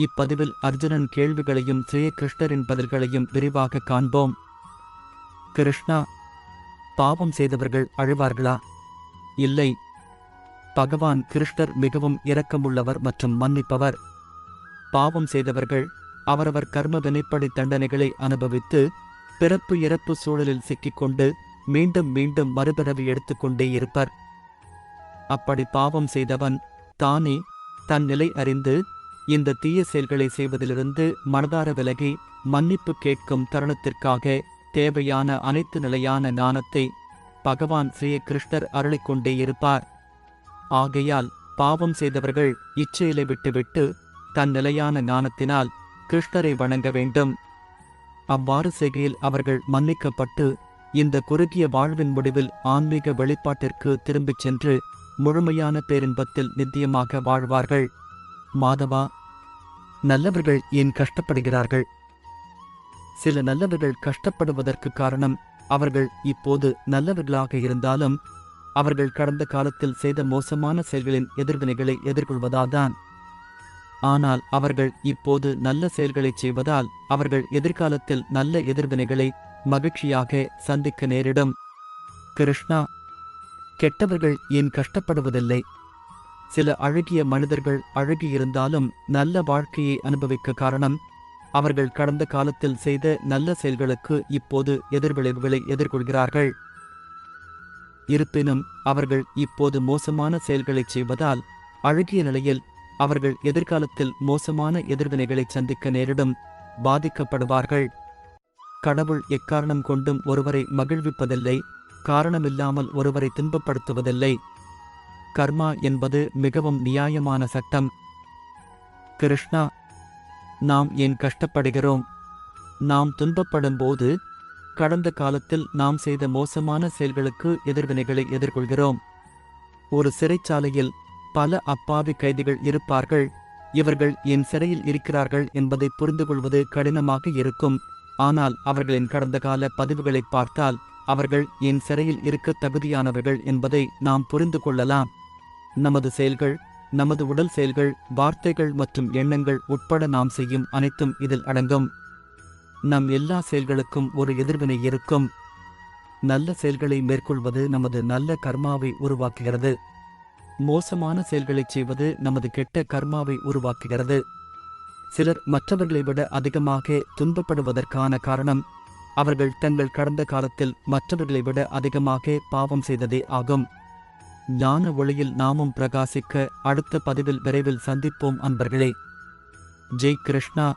இப்பதிவில் அர்ஜுனன் கேள்விகளையும் ஸ்ரீகிருஷ்ணரின் பதில்களையும் விரிவாக காண்போம். கிருஷ்ணா பாவம் செய்தவர்கள் அழுவார்களா? இல்லை. பகவான் கிருஷ்ணர் மிகவும் இரக்கமுள்ளவர் மற்றும் மன்னிப்பவர். பாவம் செய்தவர்கள் அவரவர் கர்ம வினைப்படை தண்டனைகளை அனுபவித்து பிறப்பு இறப்பு சூழலில் சிக்கிக்கொண்டு மீண்டும் மீண்டும் மறுபிறவி எடுத்துக்கொண்டே இருப்பர். அப்படி பாவம் செய்தவன் தானே தன் நிலை அறிந்து இந்த தீய செயல்களை செய்வதிலிருந்து மனதார விலகி மன்னிப்பு கேட்கும் தருணத்திற்காக தேவையான அனைத்து நிலையான ஞானத்தை பகவான் ஸ்ரீ கிருஷ்ணர் அருளிக்கொண்டே இருப்பார். ஆகையால் பாவம் செய்தவர்கள் இச்செயலை விட்டுவிட்டு தன் நிலையான ஞானத்தினால் கிருஷ்ணரை வணங்க வேண்டும். அவ்வாறு செய்கையில் அவர்கள் மன்னிக்கப்பட்டு இந்த குறுகிய வாழ்வின் முடிவில் ஆன்மீக வெளிப்பாட்டிற்கு திரும்பிச் சென்று முழுமையான பேரின்பத்தில் நித்தியமாக வாழ்வார்கள். மாதவா நல்லவர்கள் ஏன் கஷ்டப்படுகிறார்கள்? சில நல்லவர்கள் கஷ்டப்படுவதற்கு காரணம் அவர்கள் இப்போது நல்லவர்களாக இருந்தாலும் அவர்கள் கடந்த காலத்தில் செய்த மோசமான செயல்களின் எதிர்வினைகளை எதிர்கொள்வதால்தான். ஆனால் அவர்கள் இப்போது நல்ல செயல்களைச் செய்வதால் அவர்கள் எதிர்காலத்தில் நல்ல எதிர்வினைகளை மகிழ்ச்சியாக சந்திக்க நேரிடும். கிருஷ்ணா கெட்டவர்கள் ஏன் கஷ்டப்படுவதில்லை? சில அழகிய மனிதர்கள் அழகியிருந்தாலும் நல்ல வாழ்க்கையை அனுபவிக்க காரணம் அவர்கள் கடந்த காலத்தில் செய்த நல்ல செயல்களுக்கு இப்போது எதிர்விளைவுகளை எதிர்கொள்கிறார்கள். இருப்பினும் அவர்கள் இப்போது மோசமான செயல்களைச் செய்வதால் அழகிய நிலையில் அவர்கள் எதிர்காலத்தில் மோசமான எதிர்வினைகளை சந்திக்க நேரிடும் பாதிக்கப்படுவார்கள். கடவுள் எக்காரணம் கொண்டும் ஒருவரை மகிழ்விப்பதில்லை காரணமில்லாமல் ஒருவரை துன்பப்படுத்துவதில்லை. கர்மா என்பது மிகவும் நியாயமான சட்டம். கிருஷ்ணா நாம் ஏன் கஷ்டப்படுகிறோம்? நாம் துன்பப்படும் போது கடந்த காலத்தில் நாம் செய்த மோசமான செயல்களுக்கு எதிர்வினைகளை எதிர்கொள்கிறோம். ஒரு சிறைச்சாலையில் பல அப்பாவி கைதிகள் இருப்பார்கள். இவர்கள் என் சிறையில் இருக்கிறார்கள் என்பதை புரிந்து கொள்வது கடினமாக இருக்கும். ஆனால் அவர்களின் கடந்த கால பதிவுகளை பார்த்தால் அவர்கள் என் சிறையில் இருக்க தகுதியானவர்கள் என்பதை நாம் புரிந்து கொள்ளலாம். நமது செயல்கள் நமது உடல் செயல்கள் வார்த்தைகள் மற்றும் எண்ணங்கள் உட்பட நாம் செய்யும் அனைத்தும் இதில் அடங்கும். நம் எல்லா செயல்களுக்கும் ஒரு எதிர்வினை இருக்கும். நல்ல செயல்களை மேற்கொள்வது நமது நல்ல கர்மாவை உருவாக்குகிறது. மோசமான செயல்களைச் செய்வது நமது கெட்ட கர்மாவை உருவாக்குகிறது. சிலர் மற்றவர்களை விட அதிகமாக துன்பப்படுவதற்கான காரணம் அவர்கள் தங்கள் கடந்த காலத்தில் மற்றவர்களை விட அதிகமாக பாவம் செய்ததே ஆகும். ஞான ஒளியில் நாமும் பிரகாசிக்க அடுத்த பதிவில் விரைவில் சந்திப்போம் அன்பர்களே. ஜெய் கிருஷ்ணா.